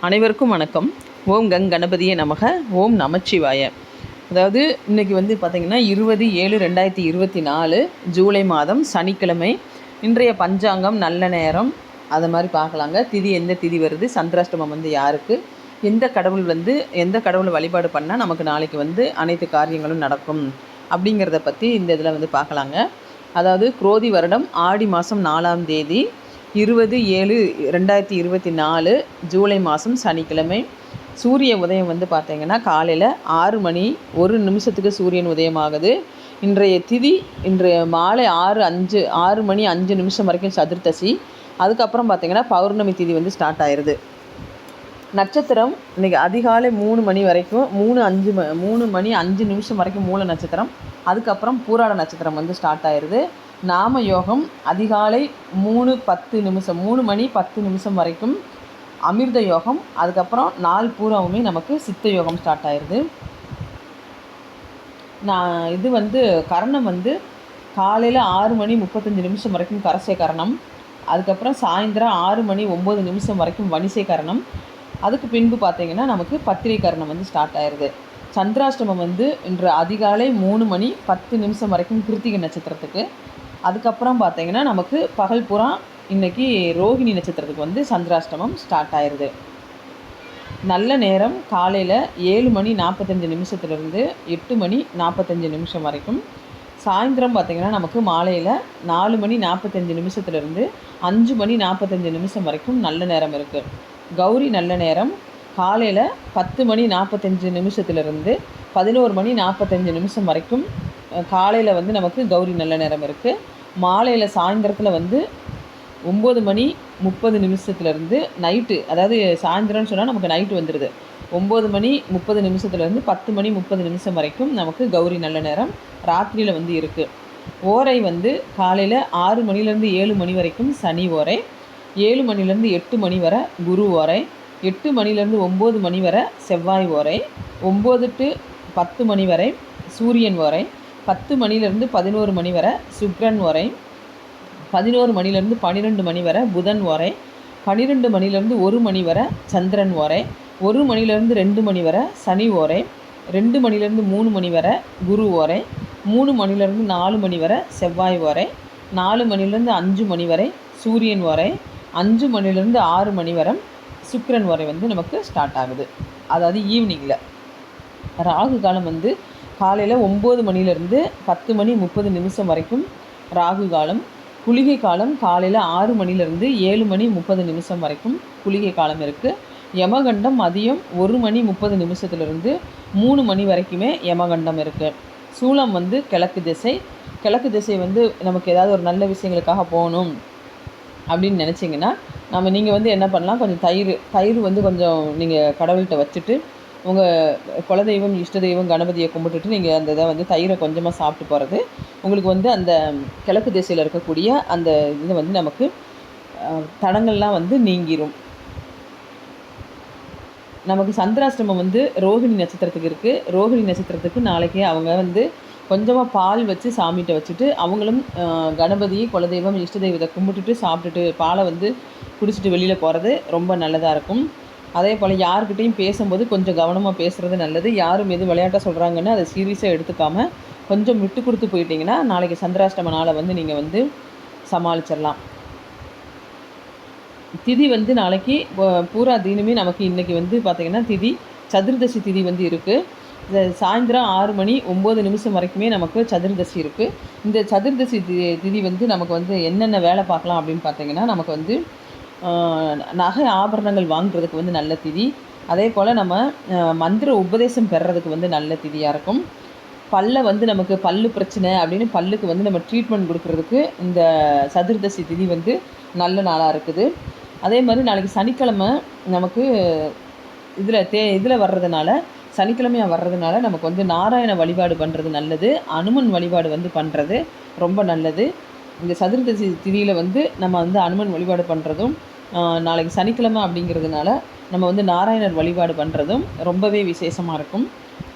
அனைவருக்கும் வணக்கம். ஓம் கங் கணபதியே நமக. ஓம் நமச்சிவாய. அதாவது இன்றைக்கி வந்து பார்த்திங்கன்னா இருபது ஏழு ரெண்டாயிரத்தி இருபத்தி நாலு ஜூலை மாதம் சனிக்கிழமை. இன்றைய பஞ்சாங்கம் நல்ல நேரம். அதை மாதிரி பார்க்கலாங்க. திதி எந்த திதி வருது? சந்திராஷ்டமம் வந்து யாருக்கு? எந்த கடவுள் வந்து எந்த கடவுளை வழிபாடு பண்ணால் நமக்கு நாளைக்கு வந்து அனைத்து காரியங்களும் நடக்கும்? அப்படிங்கிறத பற்றி இந்த இதில் வந்து பார்க்கலாங்க. அதாவது குரோதி வருடம் ஆடி மாதம் நாலாம் தேதி. இருபது ஏழு ரெண்டாயிரத்தி இருபத்தி நாலு ஜூலை மாதம் சனிக்கிழமை. சூரிய உதயம் வந்து பார்த்தீங்கன்னா காலையில் ஆறு மணி ஒரு நிமிஷத்துக்கு சூரியன் உதயமாகுது. இன்றைய திதி இன்றைய மாலை ஆறு அஞ்சு ஆறு மணி அஞ்சு நிமிஷம் வரைக்கும் சதுர்த்தசி. அதுக்கப்புறம் பார்த்தீங்கன்னா பௌர்ணமி திதி வந்து ஸ்டார்ட் ஆயிடுது நட்சத்திரம் இன்றைக்கி அதிகாலை மூணு மணி வரைக்கும் மூணு அஞ்சு ம மூணு மணி அஞ்சு நிமிஷம் வரைக்கும் மூல நட்சத்திரம். அதுக்கப்புறம் பூராட நட்சத்திரம் வந்து ஸ்டார்ட் ஆயிடுது நாம யோகம் அதிகாலை மூணு பத்து நிமிஷம் மூணு மணி பத்து நிமிஷம் வரைக்கும் அமிர்த யோகம் அதுக்கப்புறம் நாள் பூராவுமே நமக்கு சித்த யோகம் ஸ்டார்ட் ஆயிடுது நான் இது வந்து கரணம் வந்து காலையில் ஆறு மணி முப்பத்தஞ்சு நிமிஷம் வரைக்கும் கரசை கரணம். அதுக்கப்புறம் சாயந்தரம் ஆறு மணி ஒம்பது நிமிஷம் வரைக்கும் வனிசை கரணம். அதுக்கு பின்பு பார்த்தீங்கன்னா நமக்கு பத்திரை கரணம் வந்து ஸ்டார்ட் ஆயிடுது சந்திராஷ்டமம் வந்து இன்று அதிகாலை மூணு மணி பத்து நிமிஷம் வரைக்கும் கிருத்திகை நட்சத்திரத்துக்கு. அதுக்கப்புறம் பார்த்தீங்கன்னா நமக்கு பகல் புறா இன்றைக்கி ரோஹிணி நட்சத்திரத்துக்கு வந்து சந்திராஷ்டமம் ஸ்டார்ட் ஆயிடுது நல்ல நேரம் காலையில் ஏழு மணி நாற்பத்தஞ்சு நிமிஷத்துலேருந்து எட்டு மணி நாற்பத்தஞ்சு நிமிஷம் வரைக்கும். சாயந்தரம் பார்த்திங்கன்னா நமக்கு மாலையில் நாலு மணி நாற்பத்தஞ்சு நிமிஷத்துலேருந்து அஞ்சு மணி நாற்பத்தஞ்சு நிமிஷம் வரைக்கும் நல்ல நேரம் இருக்குது கௌரி நல்ல நேரம் காலையில் பத்து மணி நாற்பத்தஞ்சு நிமிஷத்துலேருந்து பதினோரு மணி நாற்பத்தஞ்சு நிமிஷம் வரைக்கும் காலையில் வந்து நமக்கு கௌரி நல்ல நேரம் இருக்குது மாலையில் சாயந்தரத்தில் வந்து ஒம்பது மணி முப்பது நிமிஷத்துலேருந்து நைட்டு அதாவது சாயந்தரம்னு சொன்னால் நமக்கு நைட்டு வந்துடுது ஒம்பது மணி முப்பது நிமிஷத்துலேருந்து பத்து மணி முப்பது நிமிஷம் வரைக்கும் நமக்கு கௌரி நல்ல நேரம் ராத்திரியில் வந்து இருக்குது ஓரை வந்து காலையில் ஆறு மணிலேருந்து ஏழு மணி வரைக்கும் சனி ஓரை ஏழு மணிலேருந்து எட்டு மணி வரை குரு ஓரை எட்டு மணிலேருந்து ஒம்பது மணி வரை செவ்வாய் ஓரை ஒம்பது டு பத்து மணி வரை சூரியன் ஓரை பத்து மணிலேருந்து பதினோரு மணி வரை சுக்ரன் வரை பதினோரு மணிலேருந்து பன்னிரெண்டு மணி வரை புதன் ஓரை பன்னிரெண்டு மணிலேருந்து ஒரு மணி வரை சந்திரன் ஓரை ஒரு மணிலேருந்து ரெண்டு மணி வரை சனி ஓரை ரெண்டு மணிலேருந்து மூணு மணி வரை குரு ஓரை மூணு மணிலேருந்து நாலு மணி வரை செவ்வாய் ஓரை நாலு மணிலேருந்து அஞ்சு மணி வரை சூரியன் ஓரை அஞ்சு மணிலேருந்து ஆறு மணி வரை சுக்கிரன் வரை வந்து நமக்கு ஸ்டார்ட் ஆகுது. அதாவது ஈவினிங்கில் ராகு காலம் வந்து காலையில் ஒம்பது மணிலேருந்து பத்து மணி முப்பது நிமிஷம் வரைக்கும் ராகு காலம் குளிகை காலம் காலையில் ஆறு மணிலேருந்து ஏழு மணி முப்பது நிமிஷம் வரைக்கும் குளிகை காலம் இருக்குது யமகண்டம் மதியம் ஒரு மணி முப்பது நிமிஷத்துலேருந்து மூணு மணி வரைக்குமே யமகண்டம் இருக்குது சூளம் வந்து கிழக்கு திசை. கிழக்கு திசை வந்து நமக்கு ஏதாவது ஒரு நல்ல விஷயங்களுக்காக போகணும் அப்படின்னு நினச்சிங்கன்னா நம்ம நீங்கள் வந்து என்ன பண்ணலாம்? கொஞ்சம் தயிர் தயிர் வந்து கொஞ்சம் நீங்கள் கடவுள்கிட்ட வச்சுட்டு உங்கள் குலதெய்வம் இஷ்ட தெய்வம் கணபதியை கும்பிட்டுட்டு நீங்கள் அந்த இதை வந்து தயிரை கொஞ்சமாக சாப்பிட்டு போகிறது உங்களுக்கு வந்து அந்த கிழக்கு திசையில் இருக்கக்கூடிய அந்த இது வந்து நமக்கு தடங்கள்லாம் வந்து நீங்கிரும். நமக்கு சந்திராஷ்டமம் வந்து ரோஹிணி நட்சத்திரத்துக்கு இருக்குது ரோஹிணி நட்சத்திரத்துக்கு நாளைக்கு அவங்க வந்து கொஞ்சமாக பால் வச்சு சாமிகிட்ட வச்சுட்டு அவங்களும் கணபதி குலதெய்வம் இஷ்ட தெய்வத்தை கும்பிட்டுட்டு சாப்பிட்டுட்டு பாலை வந்து குடிச்சிட்டு வெளியில் போகிறது ரொம்ப நல்லதாக இருக்கும். அதே போல் யார்கிட்டையும் பேசும்போது கொஞ்சம் கவனமாக பேசுகிறது நல்லது. யாரும் எது விளையாட்டாக சொல்கிறாங்கன்னு அதை சீரியஸாக எடுத்துக்காமல் கொஞ்சம் விட்டு கொடுத்து போயிட்டீங்கன்னா நாளைக்கு சந்திராஷ்டம நாளை வந்து நீங்கள் வந்து சமாளிச்சிடலாம் திதி வந்து நாளைக்கு பூரா தினமே நமக்கு இன்றைக்கி வந்து பார்த்திங்கன்னா திதி சதுர்தசி திதி வந்து இருக்குது இந்த சாயந்தரம் ஆறு மணி ஒம்பது நிமிஷம் வரைக்குமே நமக்கு சதுர்தசி இருக்குது இந்த சதுர்தசி தி திதி வந்து நமக்கு வந்து என்னென்ன வேலை பார்க்கலாம் அப்படின்னு பார்த்தீங்கன்னா நமக்கு வந்து நகை ஆபரணங்கள் வாங்குறதுக்கு வந்து நல்ல திதி. அதே போல் நம்ம மந்திர உபதேசம் பெறுறதுக்கு வந்து நல்ல திதியாக இருக்கும். பல்ல வந்து நமக்கு பல்லு பிரச்சனை அப்படின்னு பல்லுக்கு வந்து நம்ம ட்ரீட்மெண்ட் கொடுக்குறதுக்கு இந்த சதுர்தசி திதி வந்து நல்ல நாளாக இருக்குது. அதே மாதிரி நாளைக்கு சனிக்கிழமை நமக்கு இதில் தே இதில் வர்றதுனால சனிக்கிழமையாக வர்றதுனால நமக்கு வந்து நாராயண வழிபாடு பண்ணுறது நல்லது. அனுமன் வழிபாடு வந்து பண்ணுறது ரொம்ப நல்லது. இந்த சதுர்தசி திதியில் வந்து நம்ம வந்து அனுமன் வழிபாடு பண்ணுறதும் நாளைக்கு சனிக்கிழமை அப்படிங்கிறதுனால நம்ம வந்து நாராயணர் வழிபாடு பண்ணுறதும் ரொம்பவே விசேஷமாக இருக்கும்.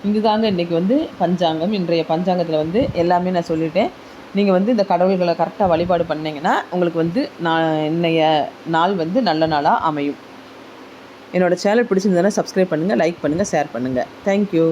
இதுதாங்க இன்றைக்கி வந்து பஞ்சாங்கம். இன்றைய பஞ்சாங்கத்தில் வந்து எல்லாமே நான் சொல்லிட்டேன். நீங்கள் வந்து இந்த கடவுள்களை கரெக்டாக வழிபாடு பண்ணிங்கன்னா உங்களுக்கு வந்து நான் இன்றைய நாள் வந்து நல்ல நாளாக அமையும். என்னோடய சேனல் பிடிச்சிருந்ததுன்னா சப்ஸ்கிரைப் பண்ணுங்கள் லைக் பண்ணுங்கள் ஷேர் பண்ணுங்கள் தேங்க்யூ